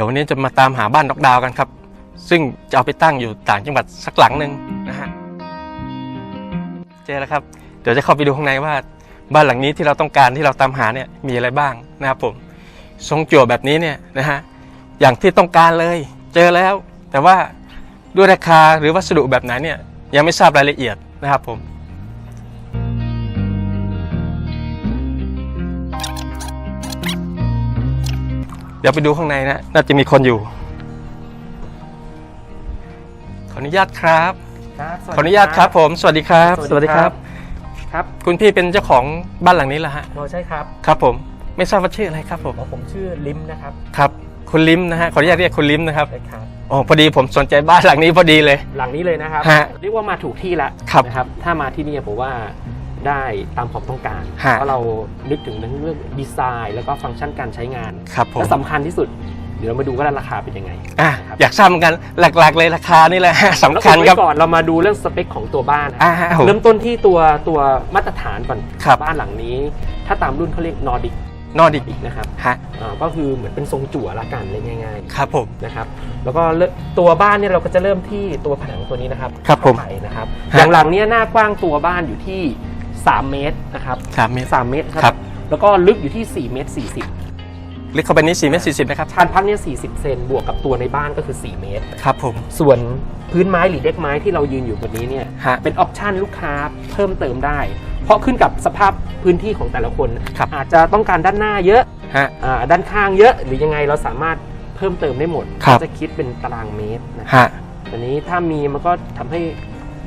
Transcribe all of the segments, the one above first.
เดี๋ยววันนี้จะมาตามหาบ้านนอกดาวกันครับ ซึ่งจะเอาไปตั้งอยู่ต่างจังหวัดสักหลังหนึ่งนะฮะเจอแล้วครับ เดี๋ยวจะเข้าไปดูข้างในว่า บ้านหลังนี้ที่เราต้องการที่เราตามหาเนี่ยมีอะไรบ้างนะครับผมทรงจั่วแบบนี้เนี่ยนะฮะอย่างที่ต้องการเลย เจอแล้ว แต่ว่าด้วยราคาหรือวัสดุแบบไหนเนี่ยยังไม่ทราบรายละเอียดนะครับผม เดี๋ยวไปดูข้างในนะ น่าจะมีคนอยู่ ขออนุญาตครับ ครับสวัสขออนุญาตครับ ผม สวัสดีครับ สวัสดีครับ ครับคุณพี่เป็นเจ้าของบ้านหลังนี้เหรอฮะโอใช่ครับครับ ผม ไม่ทราบว่าชื่ออะไรครับผมอ๋อผมชื่อลิมนะครับครับ คุณลิมนะฮะ ขออนุญาตเรียกคุณลิมนะครับใช่ครับ อ๋อพอดีผมสนใจบ้านหลังนี้พอดีเลย หลังนี้เลยนะครับ ฮะเรียกว่ามาถูกที่แล้วครับ นะครับ ถ้ามาที่นี่ผมว่า ได้ตามความต้องการ ฮะเพราะเรานึกถึงเรื่องดีไซน์แล้วก็ฟังก์ชันการใช้งานครับผม และสำคัญที่สุด เดี๋ยวเรามาดูว่าราคาเป็นยังไง อะครับอยากทราบเหมือนกันหลักๆเลยราคานี่แหละฮะสำแล้วคัญอุครับไว้ก่อนเรามาดูเรื่องสเปคของตัวบ้านนะอ่าฮะผมเริ่มต้นที่ตัวตัวมาตรฐานก่อนครับ บ้านหลังนี้ ถ้าตามรุ่นเขาเรียกนอร์ดิกนอร์ดิกนะครับฮะอ่าก็คือเหมือนเป็นทรงจั่วละกันเรียกง่าย ๆ ครับผม นะครับแล้วก็เริ่มตัวบ้านเนี่ยเราก็จะเริ่มที่ตัวผนังตัวนี้นะครับครับผมเข้าไปนะครับฮะ อย่างหลังเนี้ยหน้ากว้างตัวบ้านอยู่ที่ 3 เมตรนะครับสามเมตร 3เมตรครับ แล้วก็ลึกอยู่ที่ 4 เมตร 40 ลึกเข้าไปนี้สี่เมตรสี่สิบนะครับชานพักเนี่ย 40 เซนบวกกับตัวในบ้านก็คือ 4 เมตร ครับผมส่วนพื้นไม้หรือเด็กไม้ที่เรายืนอยู่บนนี้เนี่ย ฮะ เป็นออปชันลูกค้าเพิ่มเติมได้ เพราะขึ้นกับสภาพพื้นที่ของแต่ละคน ครับ อาจจะต้องการด้านหน้าเยอะฮะ อ่าด้านข้างเยอะ หรือยังไงเราสามารถเพิ่มเติมได้หมดครับ ก็จะคิดเป็นตารางเมตรนะฮะ อันนี้ถ้ามีมันก็ทำให้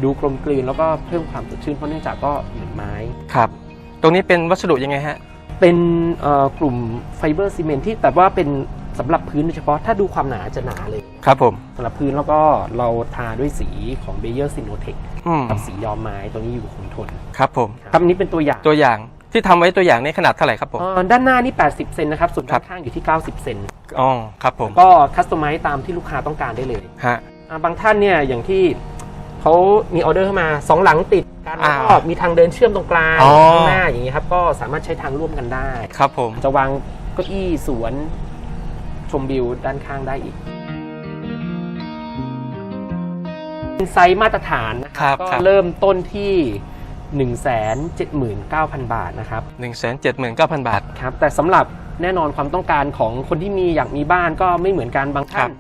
ดูกลมกลืนแล้วก็เพิ่มความสดชื่นเพราะเนื่องจากก็เหมือนไม้ ครับ ตรงนี้เป็นวัสดุยังไงฮะ เป็นเอ่อกลุ่มไฟเบอร์ซีเมนต์ที่แต่ว่าเป็นสำหรับพื้นโดยเฉพาะถ้าดูความหนาจะหนาเลยครับผม สำหรับพื้นแล้วก็เราทาด้วยสีของเบเยอร์ซิโนเทคอืมกับสียอมไม้ตัวนี้อยู่คงทนครับผม ครับอันนี้เป็นตัวอย่างตัวอย่างที่ทำไว้ตัวอย่างนี้ขนาดเท่าไหร่ครับผม เอ่อด้านหน้านี่ 80 เซนนะครับส่วนครัด้าบนข้างอยู่ที่ 90 เซนอ๋อครับผมก็คัสตอมไมซ์ตามที่ลูกค้าต้องการได้เลยฮะ อ่าบางท่านเนี่ยอย่างที่ เขามีออเดอร์เข้ามาสองหลังติดกันแล้วก็อ่ามีทางเดินเชื่อมตรงกลางอ๋อ ข้างหน้าอย่างนี้ยครับ ก็สามารถใช้ทางร่วมกันได้ ครับผม จะวางเก้าอี้สวนชมวิวด้านข้างได้อีกเป็นไซส์มาตรฐานนะคครัรับบก็ครับ เริ่มต้นที่ 179,000 บาทนะครับหนึ่งแสนเจ็ดหมื่นเก้าพันบาท ครับแต่สำหรับแน่นอนความต้องการของคนที่มีอยากมีบ้านก็ไม่เหมือนกันบางท่าครันบ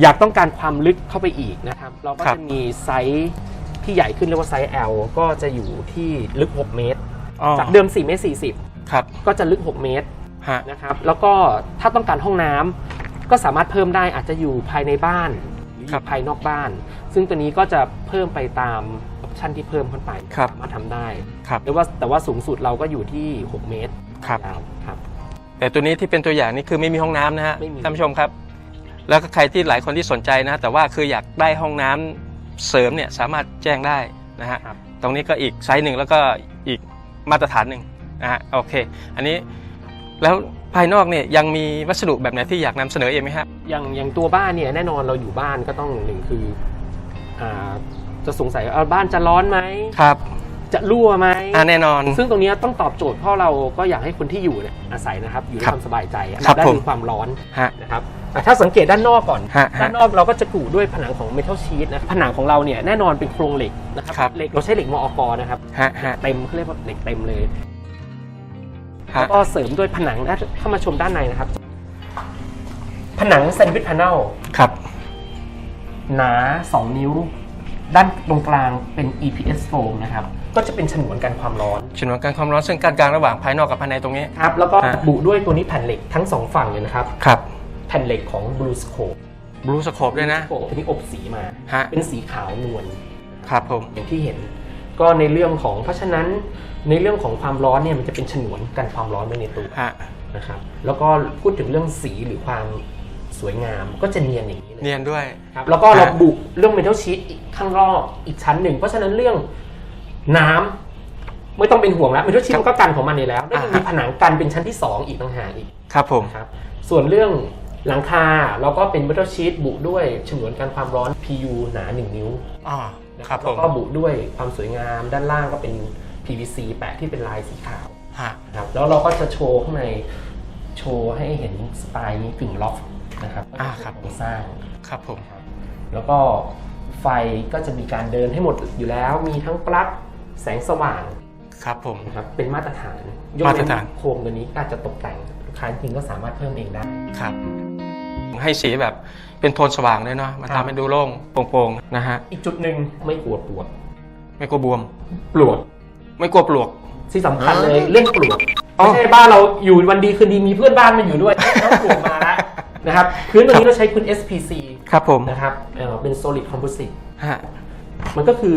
อยากต้องการความลึกเข้าไปอีกนะครับ เราก็ครับ จะมีไซส์ที่ใหญ่ขึ้นเรียกว่าไซส์ L ก็จะอยู่ที่ลึก 6 เมตร อ๋อจากเดิม 4 เมตร ครับ40 ก็จะลึก 6 เมตรฮะนะครับ แล้วก็ถ้าต้องการห้องน้ำก็สามารถเพิ่มได้อาจจะอยู่ภายในบ้านหรืออครับยู่ภายนอกบ้าน ซึ่งตัวนี้ก็จะเพิ่มไปตามออปชันที่เพิ่มขึ้นไปครับ สามารถทำได้ครับแต่ว่าแต่ว่าสูงสุดเราก็อยู่ที่ 6 เมตรครับ ยาวครับ แต่ตัวนี้ที่เป็นตัวอย่างนี่คือไม่มีห้องน้ำนะฮะไม่มี ท่านผู้ชมครับ แล้วก็ใครที่หลายคนที่สนใจนะ แต่ว่าคืออยากได้ห้องน้ำเสริมเนี่ยสามารถแจ้งได้นะฮะครับตรงนี้ก็อีกไซส์หนึ่งแล้วก็อีกมาตรฐานหนึ่งนะฮะโอเค อันนี้แล้วภายนอกเนี่ยยังมีวัสดุแบบไหนที่อยากนำเสนอเองไหมครับอย่างอย่างตัวบ้านเนี่ยแน่นอนเราอยู่บ้านก็ต้องหนึ่งคืออ่าจะสงสัยว่าเอาบ้านจะร้อนไหมครับ จะรั่วไหมอ่าแน่นอน ซึ่งตรงเนี้ยต้องตอบโจทย์เพราะเราก็อยากให้คนที่อยู่เนี่ยอาศัยนะครับ อยู่ด้วยครับความสบายใจอันครัดับบแรกผมคือความร้อนฮะนะครับแต่ถ้าสังเกตด้านนอกก่อนฮะฮะด้านนอกเราก็จะกูด้วยผนังของเมทัลชีตนะผนังของเราเนี่ยแน่นอนเป็นโครงเหล็กนะครับครับเหล็กเราใช้เหล็กมอกนะครับฮะฮะเต็มเขาเรียกว่าเหล็กเต็มเลยฮะแล้วก็เสริมด้วยผนังถ้าเข้ามาชมด้านในนะครับ ผนังแซนด์วิชพาเนลครับหนา 2 นิ้ว ด้านตรงกลางเป็น EPS foam นะครับ ก็จะเป็นฉนวนกันความร้อนฉนวนการความร้อนซึ่งการกลางระหว่างภายนอกกับภายในตรงนี้ ครับแล้วก็ฮะ บุด้วยตัวนี้แผ่นเหล็กทั้งสองฝั่งเลยนะครับ ครับแผ่นเหล็กของ Blue Scope บลูสโคปด้วยนะ Scope ตัวนี้อบสีมา ฮะ เป็นสีขาวนวลครับผม อย่างที่เห็น ก็ในเรื่องของเพราะฉะนั้นในเรื่องของความร้อนเนี่ยมันจะเป็นฉนวนกันความร้อนไว้ในตัวฮะ นะครับแล้วก็พูดถึงเรื่องสีหรือความสวยงามก็จะเนียนอย่างนี้เลย เนียนด้วย ครับแล้วก็เราฮะบุเรื่องเมทัลชีตข้างนอกอีกชั้นหนึ่ง เพราะฉะนั้นเรื่อง น้ำไม่ต้องเป็นห่วงแล้วเมทัลชีตมันก็กันของมันนี่แล้วแล้วยังมีผนังกันเป็นชั้นที่ 2 อีกต่างหากอีกครับผมนะครับ ส่วนเรื่องหลังคาเราก็เป็นเมทัลชีตบุด้วยฉนวนกันความร้อน PU หนา 1 นิ้วอ๋อนะครับผแล้วมก็บุด้วยความสวยงามด้านล่างก็เป็น PVC แปะที่เป็นลายสีขาวฮะนะครับแล้วเราก็จะโชว์ข้างในโชว์ให้เห็นสไตล์นี้กึ่งล็อฟนะครับอ่าครับโครงสร้างครับผมนะครับแล้วก็ไฟก็จะมีการเดินให้หมดอยู่แล้ว มีทั้งปลั๊ก แสงสว่างครับผมนะครับเป็นมาตรฐานยกมาตเว้รฐานโคมตัวนี้ก็อาจจะตกแต่งลูกค้าจริงก็สามารถเพิ่มเองได้ครับ ให้สีแบบเป็นโทนสว่างเลยเนาะมันครับทำให้ดูโล่งโปร่งๆนะฮะอีกจุดหนึ่งไม่กลัวปลวกไม่กลัวบวม ปลวก ไม่กลัวปลวกที่สำคัญเลยเล่นปลวกอ๋อไม่ใช่บ้านเราอยู่วันดีคืนดีมีเพื่อนบ้านมาอยู่ด้วยน้องปลวกมาแล้วนะครับพื้นวันนี้เราใช้พื้น SPC ครับผมนะครับเอ่อเป็น solid composite ฮะมันก็คือ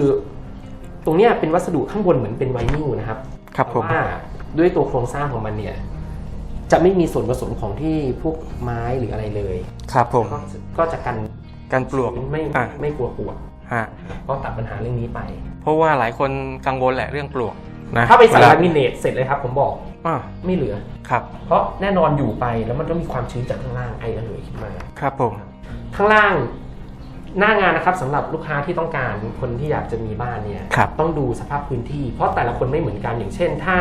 ตรงเนี้ยเป็นวัสดุข้างบนเหมือนเป็นไวนิลนะครับครับผม แต่ว่าด้วยตัวโครงสร้างของมันเนี่ยจะไม่มีส่วนผสมของที่พวกไม้หรืออะไรเลยครับผม ก็ก็จะกันการปลวกไม่อะไม่กลัวปลวกฮะก็ตัดปัญหาเรื่องนี้ไป เพราะว่าหลายคนกังวลแหละเรื่องปลวกนะถ้าไปใส่วลลามิเนตเสร็จเลยครับ ผมบอกอ่าไม่เหลือ ครับ เพราะแน่นอนอยู่ไปแล้วมันต้องมีความชื้นจากข้างล่างไอระเหยขึ้นมา ครับผม ข้างล่าง หน้างานนะครับสำหรับลูกค้าที่ต้องการคนที่อยากจะมีบ้านเนี่ยครับ ต้องดูสภาพพื้นที่ เพราะแต่ละคนไม่เหมือนกันอย่างเช่น ถ้า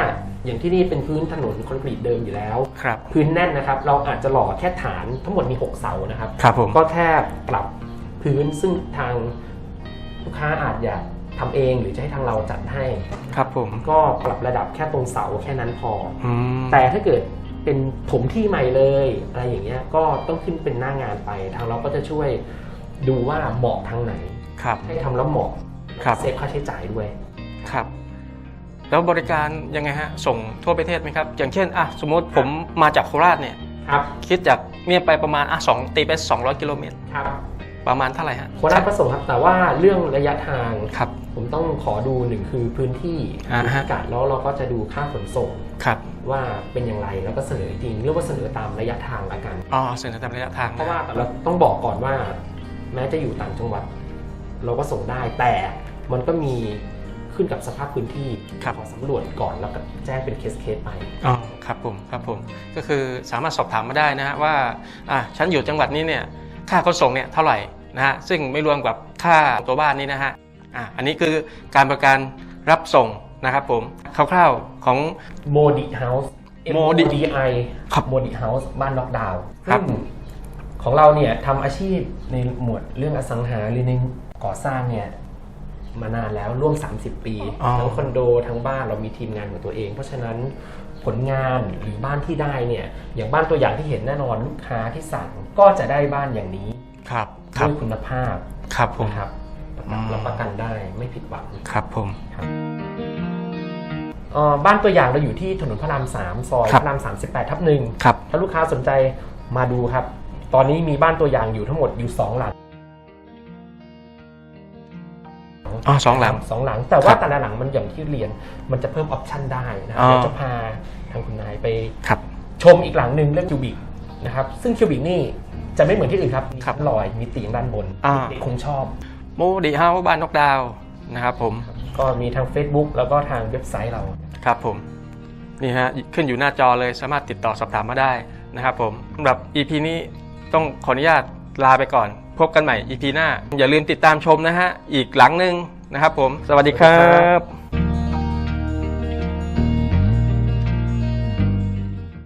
อย่างที่นี่เป็นพื้นถนนคอนกรีตเดิมอยู่แล้ว ครับ พื้นแน่นนะครับ เราอาจจะหล่อแค่ฐานทั้งหมดมี 6 เสานะครับ ครับผม ก็แค่ปรับพื้นซึ่งทางลูกค้าอาจอยากทำเองหรือจะให้ทางเราจัดให้ ครับผม ก็ปรับระดับแค่ตรงเสาแค่นั้นพอ อืม แต่ถ้าเกิดเป็นถมที่ใหม่เลยอะไรอย่างเงี้ยก็ต้องขึ้นเป็นหน้างานไป ทางเราก็จะช่วย ดูว่าเหมาะทางไหน ครับ ให้ทำแล้วเหมาะครับ เซฟค่าใช้จ่ายด้วย ครับ แล้วบริการยังไงฮะ ส่งทั่วประเทศไหมครับ อย่างเช่นอะสมมติผมมาจากโคราชเนี่ย ครับ คิดจากเนี่ยไปประมาณอะสองตีไป200 กิโลเมตร ครับประมาณเท่าไหร่ฮะโคราชประสงค์ครับ แต่ว่าเรื่องระยะทาง ครับ ผมต้องขอดูหนึ่งคือพื้นที่อ่าฮะ พิกัดแล้วเราก็จะดูค่าขนส่งครับ ว่าเป็นอย่างไรแล้วก็เสนอจริงเรียกว่าเสนอตามระยะทางละกัน อ๋อเส้นทางระยะทางเพราะว่าเราต้องบอกก่อนว่า แม้จะอยู่ต่างจังหวัด เราก็ส่งได้แต่มันก็มีขึ้นกับสภาพพื้นที่ครับ ขอสำรวจก่อนแล้วก็แจ้งเป็นเคสเคสๆไป อ๋อครับผมครับผมก็คือสามารถสอบถามมาได้นะฮะว่าอะฉันอยู่จังหวัดนี้เนี่ยค่าขนส่งเนี่ยเท่าไหร่นะฮะซึ่งไม่รวมกับค่าตัวบ้านนี้นะฮะอะอันนี้คือการบริการรับส่งนะครับผมคร่าวๆของ โมดิเฮาส์ Modi I ครับโมดิเฮาส์บ้านล็อกดาวน์ครับ ซึ่ง ของเราเนี่ยทำอาชีพในหมวดเรื่องอสังหาหรือในก่อสร้างเนี่ยมานานแล้วร่วม 30 ปีอ๋อ ทั้งคอนโดทั้งบ้านเรามีทีมงานของตัวเอง เพราะฉะนั้นผลงานหรือบ้านที่ได้เนี่ยอย่างบ้านตัวอย่างที่เห็นแน่นอนลูกค้าที่สั่งก็จะได้บ้านอย่างนี้ครับครับด้วยคุณภาพครับผม นะครับอืม รับประกันได้ไม่ผิดหวัง ครับผม เอ่อบ้านตัวอย่างเราอยู่ที่ถนนพระรามสามซอยครับพระรามสามสิบแปดทับหนึ่งครับ ถ้าลูกค้าสนใจมาดูครับ ตอนนี้มีบ้านตัวอย่างอยู่ทั้งหมดอยู่สองหลังอ๋อสองหลังสองหลัง แต่ว่าครับแต่ละหลังมันอย่างที่เรียนมันจะเพิ่มออปชันได้นะคอ๋รับอเดี๋ยวจะพาทางคุณนายไปครับชมอีกหลังหนึ่งเรื่องคิวบิกนะครับซึ่งคิวบิกนี่จะไม่เหมือนที่อื่นครับมีครับลอยมีเตียงด้านบนอ่าเด็กคงชอบโมดีเฮาบ้านนกดาวนะครับผมก็มีทาง Facebook แล้วก็ทางเว็บไซต์เราครับผมนี่ฮะขึ้นอยู่หน้าจอเลยสามารถติดต่อสอบถามมาได้นะครับผมสำหรับ EP นี้ ต้องขออนุญาตลาไปก่อน พบกันใหม่ EP หน้า อย่าลืมติดตามชมนะฮะ อีกหลังหนึ่งนะครับผม สวัสดีครับ